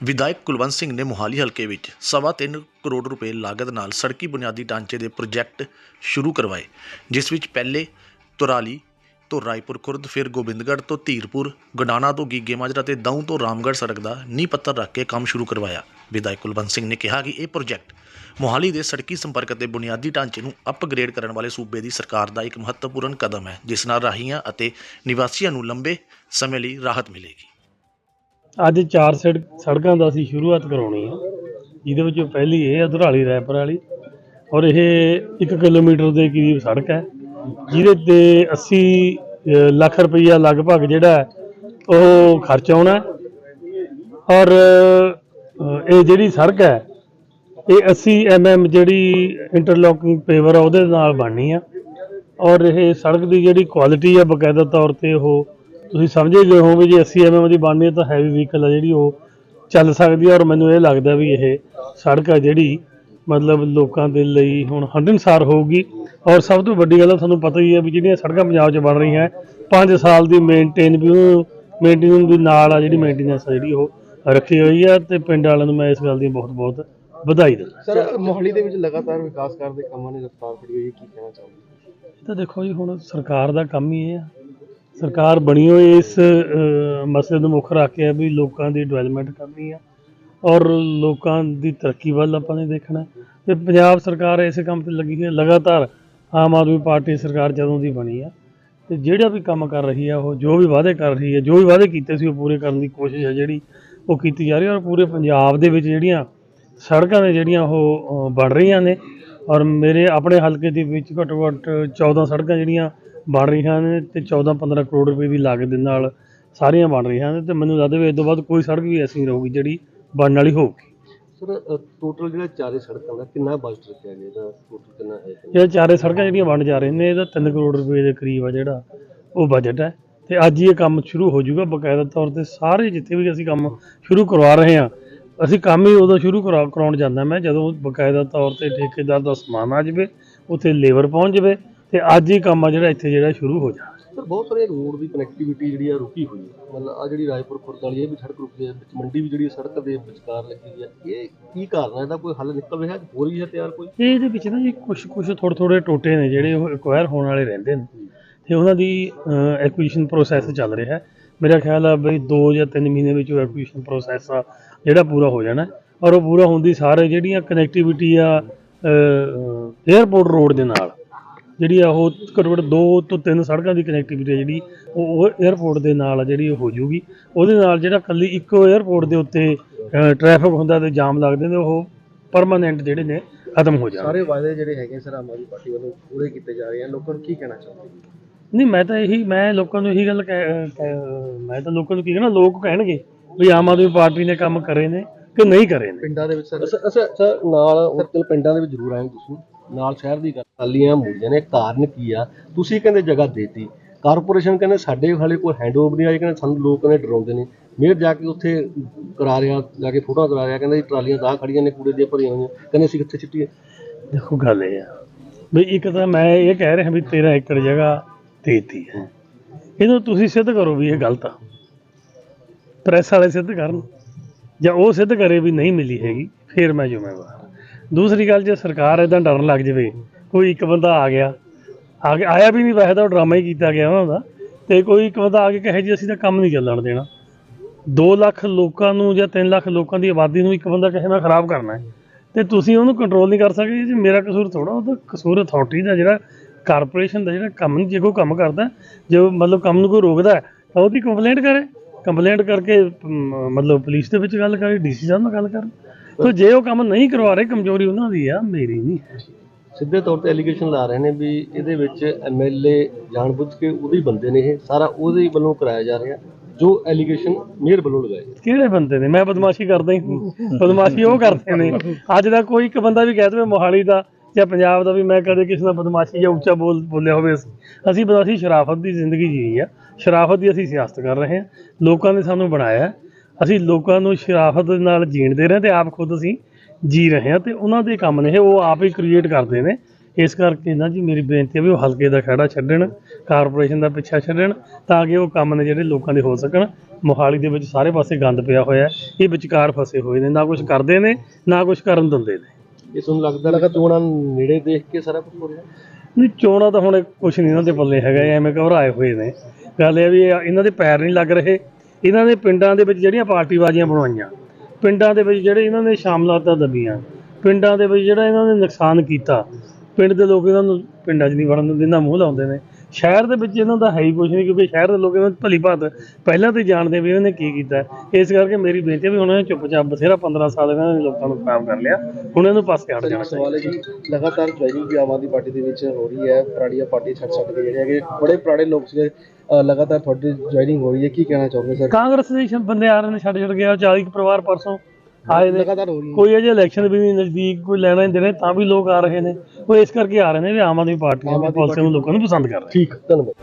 ਵਿਧਾਇਕ ਕੁਲਵੰਤ ਸਿੰਘ ਨੇ ਮੋਹਾਲੀ ਹਲਕੇ ਵਿੱਚ ਸਵਾ ਤਿੰਨ ਕਰੋੜ ਰੁਪਏ ਲਾਗਤ ਨਾਲ ਸੜਕੀ ਬੁਨਿਆਦੀ ਢਾਂਚੇ ਦੇ ਪ੍ਰੋਜੈਕਟ ਸ਼ੁਰੂ ਕਰਵਾਏ, ਜਿਸ ਵਿੱਚ ਪਹਿਲੇ ਤੁਰਾਲੀ ਤੋਂ ਰਾਏਪੁਰ ਖੁਰਦ, ਫਿਰ ਗੋਬਿੰਦਗੜ੍ਹ ਤੋਂ ਧੀਰਪੁਰ, ਗਡਾਣਾ ਤੋਂ ਗੀਗੇ ਮਾਜਰਾ ਤੇ ਦਊਂ ਤੋਂ ਰਾਮਗੜ੍ਹ ਸੜਕ ਦਾ ਨੀਂਹ ਪੱਥਰ ਰੱਖ ਕੇ ਕੰਮ ਸ਼ੁਰੂ ਕਰਵਾਇਆ। ਵਿਧਾਇਕ ਕੁਲਵੰਤ ਸਿੰਘ ਨੇ ਕਿਹਾ ਕਿ ਇਹ ਪ੍ਰੋਜੈਕਟ ਮੋਹਾਲੀ ਦੇ ਸੜਕੀ ਸੰਪਰਕ ਅਤੇ ਬੁਨਿਆਦੀ ਢਾਂਚੇ ਨੂੰ ਅਪਗ੍ਰੇਡ ਕਰਨ ਵਾਲੇ ਸੂਬੇ ਦੀ ਸਰਕਾਰ ਦਾ ਇੱਕ ਮਹੱਤਵਪੂਰਨ ਕਦਮ ਹੈ, ਜਿਸ ਨਾਲ ਰਾਹੀਆਂ ਅਤੇ ਨਿਵਾਸੀਆਂ ਨੂੰ ਲੰਬੇ ਸਮੇਂ ਲਈ ਰਾਹਤ ਮਿਲੇਗੀ। ਅੱਜ ਚਾਰ ਸੜਕ ਸੜਕਾਂ ਦਾ ਅਸੀਂ ਸ਼ੁਰੂਆਤ ਕਰਾਉਣੀ ਆ ਜਿਹਦੇ ਵਿੱਚੋਂ ਪਹਿਲੀ ਇਹ ਹੈ ਦੁਰਾਲੀ ਰੈਪਰ ਵਾਲੀ ਔਰ ਇਹ 1 ਕਿਲੋਮੀਟਰ ਦੇ ਕਰੀਬ ਸੜਕ ਹੈ ਜਿਹਦੇ ਤੇ 80 ਅ, ਲੱਖ ਰੁਪਈਆ ਲਗਭਗ ਜਿਹੜਾ ਹੈ, ਉਹ ਖਰਚ ਆਉਣਾ ਹੈ। ਔਰ ਅ, ਇਹ ਜਿਹੜੀ ਸੜਕ ਹੈ ਇਹ 80 ਐਮਐਮ ਜਿਹੜੀ ਇੰਟਰਲੋਕਿੰਗ ਪੇਵਰ ਆ ਉਹਦੇ ਨਾਲ ਬਣਨੀ ਆ ਔਰ ਇਹ ਸੜਕ ਦੀ ਜਿਹੜੀ ਕੁਆਲਿਟੀ ਆ ਬਕਾਇਦਾ ਤੌਰ ਤੇ ਉਹ ਤੁਸੀਂ ਸਮਝੇ ਗਏ ਹੋ ਵੀ ਜੇ 80 ਐਮਐਮ ਦੀ ਬਣਨੀ ਹੈ ਤਾਂ ਹੈਵੀ ਵਹੀਕਲ ਆ ਜਿਹੜੀ ਉਹ ਚੱਲ ਸਕਦੀ ਹੈ ਔਰ ਮੈਨੂੰ ਇਹ ਲੱਗਦਾ ਵੀ ਇਹ ਸੜਕ ਆ ਜਿਹੜੀ ਮਤਲਬ ਲੋਕਾਂ ਦੇ ਲਈ ਹੁਣ ਹੰਡਨਸਾਰ ਹੋਊਗੀ। ਔਰ ਸਭ ਤੋਂ ਵੱਡੀ ਗੱਲ ਤੁਹਾਨੂੰ ਪਤਾ ਹੀ ਹੈ ਵੀ ਜਿਹੜੀਆਂ ਸੜਕਾਂ ਪੰਜਾਬ 'ਚ ਬਣ ਰਹੀਆਂ 5 ਸਾਲ ਦੀ ਮੇਨਟੇਨ ਵੀ ਮੇਨਟੇਨੈਂਸ ਦੇ ਨਾਲ ਆ ਜਿਹੜੀ ਮੇਨਟੇਨੈਂਸ ਜਿਹੜੀ ਉਹ ਰੱਖੀ ਹੋਈ ਆ ਤੇ ਪਿੰਡ ਵਾਲਿਆਂ ਨੂੰ ਮੈਂ ਇਸ ਗੱਲ ਦੀ ਬਹੁਤ ਬਹੁਤ ਵਧਾਈ ਦਿੰਦਾ। ਸਰ ਮੋਹਾਲੀ ਦੇ ਵਿੱਚ ਲਗਾਤਾਰ ਵਿਕਾਸ ਕਰਨ ਦੇ ਕੰਮਾਂ ਨੇ ਰਫ਼ਤਾਰ ਫੜੀ ਹੋਈ ਹੈ ਕੀ ਕਹਿਣਾ ਚਾਹੋਗੇ? ਇਹ ਤਾਂ ਦੇਖੋ ਜੀ ਹੁਣ ਸਰਕਾਰ ਦਾ ਕੰਮ ਹੀ ਇਹ ਆ। ਸਰਕਾਰ ਬਣੀ ਹੋਈ ਇਸ ਮਸਲੇ ਨੂੰ ਮੁੱਖ ਰੱਖ ਕੇ ਆ ਵੀ ਲੋਕਾਂ ਦੀ ਡਿਵੈਲਪਮੈਂਟ ਕਰਨੀ ਆ ਔਰ ਲੋਕਾਂ ਦੀ ਤਰੱਕੀ ਵੱਲ ਆਪਾਂ ਨੇ ਦੇਖਣਾ। ਤੇ ਪੰਜਾਬ ਸਰਕਾਰ ਇਸੇ ਕੰਮ ਤੇ ਲੱਗੀ ਹੈ ਲਗਾਤਾਰ ਆਮ ਆਦਮੀ ਪਾਰਟੀ ਸਰਕਾਰ ਜਦੋਂ ਦੀ ਬਣੀ ਆ, ਤੇ ਜਿਹੜਾ ਵੀ ਕੰਮ ਕਰ ਰਹੀ ਆ, ਉਹ ਜੋ ਵੀ ਵਾਅਦੇ ਕਰ ਰਹੀ ਹੈ ਜੋ ਵੀ ਵਾਅਦੇ ਕੀਤੇ ਸੀ ਉਹ ਪੂਰੇ ਕਰਨ ਦੀ ਕੋਸ਼ਿਸ਼ ਹੈ ਜਿਹੜੀ ਉਹ ਕੀਤੀ ਜਾ ਰਹੀ ਔਰ ਪੂਰੇ ਪੰਜਾਬ ਦੇ ਵਿੱਚ ਜਿਹੜੀਆਂ ਸੜਕਾਂ ਨੇ ਜਿਹੜੀਆਂ ਉਹ ਬਣ ਰਹੀਆਂ ਨੇ। ਔਰ ਮੇਰੇ ਆਪਣੇ ਹਲਕੇ ਦੇ ਵਿੱਚ ਘੱਟੋ ਘੱਟ 14 ਸੜਕਾਂ ਜਿਹੜੀਆਂ ਬਣ ਰਹੀਆਂ ਨੇ ਤੇ 14-15 ਕਰੋੜ ਰੁਪਏ ਦੀ ਲਾਗਤ ਦੇ ਨਾਲ ਸਾਰੀਆਂ ਬਣ ਰਹੀਆਂ ਨੇ ਤੇ ਮੈਨੂੰ ਲੱਗਦਾ ਵੀ ਇਸ ਤੋਂ ਬਾਅਦ ਕੋਈ ਸੜਕ ਵੀ ਐਸੀ ਨਹੀਂ ਰਹੂਗੀ ਜਿਹੜੀ ਬਣਨ ਵਾਲੀ ਹੋਊਗੀ। ਸਰ ਟੋਟਲ ਜਿਹੜਾ ਚਾਰੇ ਸੜਕਾਂ ਦਾ ਕਿੰਨਾ ਬਜਟ ਰੱਖਿਆ ਗਿਆ? ਇਹਦਾ ਟੋਟਲ ਕਿੰਨਾ ਹੈ? ਇਹ ਚਾਰੇ ਸੜਕਾਂ ਜਿਹੜੀਆਂ ਬਣ ਜਾ ਰਹੀਆਂ ਨੇ ਇਹਦਾ 3 ਕਰੋੜ ਰੁਪਏ ਦੇ ਕਰੀਬ ਆ ਜਿਹੜਾ ਉਹ ਬਜਟ ਹੈ। ਤੇ ਅੱਜ ਹੀ ਇਹ ਕੰਮ ਸ਼ੁਰੂ ਹੋ ਜਾਊਗਾ ਬਕਾਇਦਾ ਤੌਰ ਤੇ। ਸਾਰੇ ਜਿੱਥੇ ਵੀ ਅਸੀਂ ਕੰਮ ਸ਼ੁਰੂ ਕਰਵਾ ਰਹੇ ਹਾਂ ਅਸੀਂ ਕੰਮ ਹੀ ਉਦੋਂ ਸ਼ੁਰੂ ਕਰਾ ਕਰਾਉਣ ਜਾਂਦਾ ਮੈਂ ਜਦੋਂ ਬਕਾਇਦਾ ਤੌਰ ਤੇ ਠੇਕੇਦਾਰ ਦਾ ਸਮਾਨ ਆ ਜਾਵੇ ਉੱਥੇ ਲੇਬਰ ਪਹੁੰਚ ਜਾਵੇ। ਤੇ ਅੱਜ ਹੀ ਕੰਮ ਆ ਜਿਹੜਾ ਇੱਥੇ ਜਿਹੜਾ ਸ਼ੁਰੂ ਹੋ ਜਾਣਾ। ਸਰ ਬਹੁਤ ਸਾਰੇ ਰੋਡ ਦੀ ਕਨੈਕਟੀਵਿਟੀ ਜਿਹੜੀ ਆ ਰੁਕੀ ਹੋਈ ਹੈ। ਮਤਲਬ ਆ ਜਿਹੜੀ ਰਾਏਪੁਰ ਖੁਰਦ ਵਾਲੀ ਇਹ ਵੀ ਸੜਕ ਰੁਕੀ ਹੈ। ਵਿੱਚ ਮੰਡੀ ਵੀ ਜਿਹੜੀ ਸੜਕ ਦੇ ਵਿਚਕਾਰ ਲੱਗੀ ਹੋਈ ਹੈ। ਇਹ ਕੀ ਕਾਰਨ ਹੈ ਇਹਦਾ ਕੋਈ ਹੱਲ ਨਿਕਲ ਰਿਹਾ? ਹੋ ਰਹੀ ਹੈ ਤਿਆਰ ਕੋਈ? ਇਹ ਇਹਦੇ ਵਿੱਚ ਨਾ ਜੀ ਕੁਝ ਕੁਝ ਥੋੜ੍ਹੇ ਥੋੜ੍ਹੇ ਟੋਟੇ ਨੇ ਜਿਹੜੇ ਉਹ ਐਕਵਾਇਰ ਹੋਣ ਵਾਲੇ ਰਹਿੰਦੇ ਨੇ। ਤੇ ਉਹਨਾਂ ਦੀ ਐਕੁਜੀਸ਼ਨ ਪ੍ਰੋਸੈਸ ਚੱਲ ਰਿਹਾ ਹੈ। ਮੇਰਾ ਖਿਆਲ ਆ ਬਈ 2 ਜਾਂ 3 ਮਹੀਨੇ ਵਿੱਚ ਉਹ ਐਕੁਜੀਸ਼ਨ ਪ੍ਰੋਸੈਸ ਆ ਜਿਹੜਾ ਪੂਰਾ ਹੋ ਜਾਣਾ। ਔਰ ਉਹ ਪੂਰਾ ਹੁੰਦੀ ਸਾਰੇ ਜਿਹੜੀਆਂ ਕਨੈਕਟੀਵਿਟੀ ਆ 에ਅਰਪੋਰਟ ਰੋਡ ਦੇ ਨਾਲ ਜਿਹੜੀ ਆ ਉਹ ਘੱਟੋ ਘੱਟ 2 ਤੋਂ 3 ਸੜਕਾਂ ਦੀ ਕਨੈਕਟੀਵਿਟੀ ਆ ਜਿਹੜੀ ਉਹ ਉਹ 에ਅਰਪੋਰਟ ਦੇ ਨਾਲ ਆ ਜਿਹੜੀ ਉਹ ਹੋ ਜਾਊਗੀ। ਉਹਦੇ ਨਾਲ ਜਿਹੜਾ ਕੱਲੀ ਇੱਕੋ 에ਅਰਪੋਰਟ ਦੇ ਉੱਤੇ ਟ੍ਰੈਫਿਕ ਹੁੰਦਾ ਤੇ ਜਾਮ ਲੱਗਦੇ ਨੇ ਉਹ ਪਰਮਾਨੈਂਟ ਜਿਹੜੇ ਨੇ ਖਤਮ ਹੋ ਜਾਣਗੇ। ਸਾਰੇ ਵਾਅਦੇ ਜਿਹੜੇ ਹੈਗੇ ਸਰ ਆਮ ਆਦਮੀ ਪਾਰਟੀ ਵੱਲੋਂ ਪੂਰੇ ਕੀਤੇ ਜਾ ਰਹੇ ਹਨ ਲੋਕਾਂ ਨੂੰ ਕੀ ਕਹਿਣਾ ਚਾਹੋਗੇ? ਨਹੀਂ ਮੈਂ ਤਾਂ ਇਹੀ ਮੈਂ ਲੋਕਾਂ ਨੂੰ ਇਹੀ ਗੱਲ ਮੈਂ ਤਾਂ ਲੋਕਾਂ ਨੂੰ ਕੀ ਕਹਿਣਾ ਲੋਕ ਕਹਿਣਗੇ ਵੀ ਆਮ ਆਦਮੀ ਪਾਰਟੀ ਨੇ ਕੰਮ ਕਰੇ ਨੇ ਕਿ ਨਹੀਂ ਕਰੇ ਨੇ। ਪਿੰਡਾਂ ਦੇ ਵਿੱਚ ਸਰ ਅੱਛਾ ਅੱਛਾ ਨਾਲ ਚਲ ਪਿੰਡਾਂ ਦੇ ਵਿੱਚ ਜ਼ਰੂਰ ਆਏ ਹੋ ਤੁਸੀਂ। ਨਾਲ ਸ਼ਹਿਰ ਦੀ ਗੱਲ ਖਾਲੀਆਂ ਮੂਲੀਆਂ ਨੇ ਕਾਰਨ ਕੀ ਆ? ਤੁਸੀਂ ਕਹਿੰਦੇ ਜਗ੍ਹਾ ਦੇਤੀ। ਕਾਰਪੋਰੇਸ਼ਨ ਕਹਿੰਦੇ ਸਾਡੇ ਹਾਲੇ ਕੋਈ ਹੈਂਡਓਵਰ ਨਹੀਂ ਆਈ ਕਹਿੰਦੇ ਸਾਨੂੰ ਲੋਕ ਕਹਿੰਦੇ ਡਰਾਉਂਦੇ ਨੇ। ਮੇਅਰ ਜਾ ਕੇ ਉੱਥੇ ਕਰਾ ਰਿਹਾ ਜਾ ਕੇ ਫੋਟੋਆਂ ਕਰਾ ਰਿਹਾ ਕਹਿੰਦਾ ਜੀ ਟਰਾਲੀਆਂ ਤਾਂ ਖੜੀਆਂ ਨੇ ਕੂੜੇ ਦੀਆਂ ਭਰੀਆਂ ਹੋਈਆਂ ਕਹਿੰਦੇ ਅਸੀਂ ਕਿੱਥੇ ਸਿੱਟੀਏ? ਦੇਖੋ ਗੱਲ ਇਹ ਆ ਵੀ ਇੱਕ ਤਾਂ ਮੈਂ ਇਹ ਕਹਿ ਰਿਹਾ ਵੀ 13 ਏਕੜ ਜਗ੍ਹਾ ਦੇਤੀ ਹੈ। ਇਹਨੂੰ ਤੁਸੀਂ ਸਿੱਧ ਕਰੋ ਵੀ ਇਹ ਗਲਤ ਆ। ਪ੍ਰੈਸ ਵਾਲੇ ਸਿੱਧ ਕਰਨ ਜਾਂ ਉਹ ਸਿੱਧ ਕਰੇ ਵੀ ਨਹੀਂ ਮਿਲੀ ਹੈਗੀ ਫਿਰ ਮੈਂ ਜ਼ਿੰਮੇਵਾਰ ਦੂਸਰੀ ਗੱਲ ਜੇ ਸਰਕਾਰ ਇਦਾਂ ਡਰਨ ਲੱਗ ਜਾਵੇ, ਕੋਈ ਇੱਕ ਬੰਦਾ ਆ ਗਿਆ, ਆ ਕੇ ਆਇਆ ਵੀ ਨਹੀਂ, ਵੈਸੇ ਤਾਂ ਉਹ ਡਰਾਮਾ ਹੀ ਕੀਤਾ ਗਿਆ ਉਹਨਾਂ ਦਾ ਤੇ ਕੋਈ ਇੱਕ ਬੰਦਾ ਆ ਕੇ ਕਹੇ ਜੀ ਅਸੀਂ ਤਾਂ ਕੰਮ ਨਹੀਂ ਚੱਲਣ ਦੇਣਾ। 2 ਲੱਖ ਲੋਕਾਂ ਨੂੰ ਜਾਂ 3 ਲੱਖ ਲੋਕਾਂ ਦੀ ਆਬਾਦੀ ਨੂੰ ਇੱਕ ਬੰਦਾ ਕਹੇ ਮੈਂ ਖਰਾਬ ਕਰਨਾ ਹੈ, ਤੇ ਤੁਸੀਂ ਉਹਨੂੰ ਕੰਟਰੋਲ ਨਹੀਂ ਕਰ ਸਕਦੇ ਜੀ, ਮੇਰਾ ਕਸੂਰ ਥੋੜਾ ਉਹਦਾ ਕਸੂਰ ਅਥਾਰਟੀ ਦਾ ਜਿਹੜਾ ਕਾਰਪੋਰੇਸ਼ਨ ਦਾ ਜਿਹੜਾ ਕੰਮ ਨਹੀਂ ਜੇ ਕੋਈ ਕੰਮ ਕਰਦਾ, ਜੇ ਮਤਲਬ ਕੰਮ ਨੂੰ ਕੋਈ ਰੋਕਦਾ ਤਾਂ ਉਹਦੀ ਕੰਪਲੇਂਟ ਕਰੇ। ਕੰਪਲੇਂਟ ਕਰਕੇ ਮਤਲਬ ਪੁਲਿਸ ਦੇ ਵਿੱਚ ਗੱਲ ਕਰੇ ਡੀਸੀ ਸਾਹਿਬ ਨਾਲ ਗੱਲ ਕਰਨ। ਤਾਂ ਜੇ ਉਹ ਕੰਮ ਨਹੀਂ ਕਰਵਾ ਰਹੇ ਕਮਜ਼ੋਰੀ ਉਹਨਾਂ ਦੀ ਆ ਮੇਰੀ ਨਹੀਂ। ਹੈ ਸਿੱਧੇ ਤੌਰ ਤੇ ਐਲੀਗੇਸ਼ਨ ਲਾ ਰਹੇ ਨੇ ਵੀ ਇਹਦੇ ਵਿੱਚ ਐਮਐਲਏ ਜਾਣਬੁੱਝ ਕੇ ਉਹਦੇ ਹੀ ਬੰਦੇ ਨੇ ਇਹ ਸਾਰਾ ਉਹਦੇ ਹੀ ਵੱਲੋਂ ਕਰਾਇਆ ਜਾ ਰਿਹਾ ਜੋ ਐਲੀਗੇਸ਼ਨ ਮੇਅਰ ਵੱਲੋਂ ਲਗਾਏ ਕਿਹੜੇ ਬੰਦੇ ਨੇ? ਮੈਂ ਬਦਮਾਸ਼ੀ ਕਰਦਾ ਹੀ। ਬਦਮਾਸ਼ੀ ਉਹ ਕਰਦੇ ਨੇ। ਅੱਜ ਦਾ ਕੋਈ ਇੱਕ ਬੰਦਾ ਵੀ ਕਹਿ ਦੇਵੇ ਮੋਹਾਲੀ ਦਾ ਜਾਂ ਪੰਜਾਬ ਦਾ ਵੀ ਮੈਂ ਕਦੇ ਕਿਸੇ ਨਾਲ ਬਦਮਾਸ਼ੀ ਜਾਂ ਉੱਚਾ ਬੋਲ ਬੋਲਿਆ ਹੋਵੇ ਅਸੀਂ। ਅਸੀਂ ਬਦਮਾਸ਼ੀ ਸ਼ਰਾਫਤ ਦੀ ਜ਼ਿੰਦਗੀ ਜੀਈ ਆ ਸ਼ਰਾਫਤ ਦੀ ਅਸੀਂ ਸਿਆਸਤ ਕਰ ਰਹੇ ਹਾਂ। ਲੋਕਾਂ ਨੇ ਸਾਨੂੰ ਬਣਾਇਆ। ਅਸੀਂ ਲੋਕਾਂ ਨੂੰ ਸ਼ਰਾਫਤ ਦੇ ਨਾਲ ਜੀਣ ਦੇ ਰਹੇ ਤੇ ਆਪ ਖੁਦ ਅਸੀਂ ਜੀ ਰਹੇ ਹਾਂ ਤੇ ਉਹਨਾਂ ਦੇ ਕੰਮ ਨੇ ਇਹ ਉਹ ਆਪ ਹੀ ਕ੍ਰੀਏਟ ਕਰਦੇ ਨੇ। ਇਸ ਕਰਕੇ ਨਾ ਜੀ ਮੇਰੀ ਬੇਨਤੀ ਹੈ ਵੀ ਉਹ ਹਲਕੇ ਦਾ ਖੜਾ ਛੱਡਣ ਕਾਰਪੋਰੇਸ਼ਨ ਦਾ ਪਿੱਛਾ ਛੱਡਣ ਤਾਂ ਕਿ ਉਹ ਕੰਮ ਨੇ ਜਿਹੜੇ ਲੋਕਾਂ ਦੇ ਹੋ ਸਕਣ। ਮੋਹਾਲੀ ਦੇ ਵਿੱਚ ਸਾਰੇ ਪਾਸੇ ਗੰਦ ਪਿਆ ਹੋਇਆ। ਇਹ ਵਿਚਕਾਰ ਫਸੇ ਹੋਏ ਨੇ ਨਾ ਕੁਝ ਕਰਦੇ ਨੇ ਨਾ ਕੁਝ ਕਰਨ ਦਿੰਦੇ ਨੇ। ਇਹ ਤੁਹਾਨੂੰ ਲੱਗਦਾ ਲਗਾ ਚੋਣਾਂ ਨੇੜੇ ਦੇਖ ਕੇ ਸਾਰਾ ਕੁਝ ਹੋ ਰਿਹਾ? ਨਹੀਂ ਚੋਣਾਂ ਤਾਂ ਹੁਣ ਕੁਝ ਨਹੀਂ ਇਹਨਾਂ ਦੇ ਪੱਲੇ ਹੈਗਾ ਐਵੇਂ ਘਬਰਾਏ ਹੋਏ ਨੇ। ਗੱਲ ਇਹ ਵੀ ਇਹ- ਇਹਨਾਂ ਦੇ ਪੈਰ ਨਹੀਂ ਲੱਗ ਰਹੇ। ਇਹਨਾਂ ਨੇ ਪਿੰਡਾਂ ਦੇ ਵਿੱਚ ਜਿਹੜੀਆਂ ਪਾਰਟੀਬਾਜ਼ੀਆਂ ਬਣਵਾਈਆਂ, ਪਿੰਡਾਂ ਦੇ ਵਿੱਚ ਜਿਹੜੇ ਇਹਨਾਂ ਨੇ ਸ਼ਾਮਲਾਤਾਂ ਦਬੀਆਂ, ਪਿੰਡਾਂ ਦੇ ਵਿੱਚ ਜਿਹੜਾ ਇਹਨਾਂ ਨੇ ਨੁਕਸਾਨ ਕੀਤਾ, ਪਿੰਡ ਦੇ ਲੋਕ ਇਹਨਾਂ ਨੂੰ ਪਿੰਡਾਂ 'ਚ ਨਹੀਂ ਵੜਨ ਦਿੰਦੇ ਨਾ ਮੂੰਹ ਲਾਉਂਦੇ ਨੇ। ਸ਼ਹਿਰ ਦੇ ਵਿੱਚ ਇਹਨਾਂ ਦਾ ਹੈ ਹੀ ਕੁਝ ਨਹੀਂ ਕਿਉਂਕਿ ਸ਼ਹਿਰ ਦੇ ਲੋਕ ਇਹਨਾਂ ਦੀ ਭਲੀ ਭਾਤ ਪਹਿਲਾਂ ਤੋਂ ਹੀ ਜਾਣਦੇ ਵੀ ਇਹਨਾਂ ਨੇ ਕੀ ਕੀਤਾ ਹੈ। ਇਸ ਕਰਕੇ ਮੇਰੀ ਬੇਨਤੀ ਹੈ ਵੀ ਇਹਨਾਂ ਨੇ ਚੁੱਪਚਾਪ ਬਥੇਰਾ 15 ਸਾਲ ਇਹਨਾਂ ਨੇ ਲੋਕਾਂ ਨੂੰ ਖਰਾਬ ਕਰ ਲਿਆ। ਹੁਣ ਇਹਨੂੰ ਪਾਸੇ ਹਟ ਜਾਣਾ ਚਾਹੀਦਾ ਸਵਾਲ ਹੈ ਜੀ ਲਗਾਤਾਰ ਜੁਆਇਨਿੰਗ ਵੀ ਆਮ ਆਦਮੀ ਪਾਰਟੀ ਦੇ ਵਿੱਚ ਹੋ ਰਹੀ ਹੈ ਪੁਰਾਣੀਆਂ ਪਾਰਟੀ ਛੱਡ ਛੱਡ ਕੇ ਜਿਹੜੇ ਹੈਗੇ ਬੜੇ ਪੁਰਾਣੇ ਲੋਕ ਸੀਗੇ ਲਗਾਤਾਰ ਤੁਹਾਡੀ ਜੁਆਇਨਿੰਗ ਹੋ ਰਹੀ ਹੈ। ਕੀ ਕਹਿਣਾ ਚਾਹੋਗੇ ਸਰ? ਕਾਂਗਰਸ ਦੇ ਸ਼- ਬੰਦੇ ਆ ਰਹੇ ਨੇ ਛੱਡ ਛੱਡ ਗਿਆ 40 ਕੁ ਪਰਿਵਾਰ ਪਰਸੋਂ। ਆਏ ਨੇ ਲਗਾਤਾਰ ਹੋ ਰਹੀ ਹੈ। ਕੋਈ ਅਜੇ ਇਲੈਕਸ਼ਨ ਵੀ ਨਹੀਂ ਨਜ਼ਦੀਕ ਕੋਈ ਲੈਣਾ ਨਹੀਂ ਦੇਣਾ ਤਾਂ ਵੀ ਲੋਕ ਆ ਰਹੇ ਨੇ। ਉਹ ਇਸ ਕਰਕੇ ਆ ਰਹੇ ਨੇ ਵੀ ਆਮ ਆਦਮੀ ਪਾਰਟੀ ਦੀ ਪਾਲਿਸੀ ਨੂੰ ਲੋਕਾਂ ਨੂੰ ਪਸੰਦ ਕਰ ਰਹੇ ਠੀਕ ਧੰਨਵਾਦ।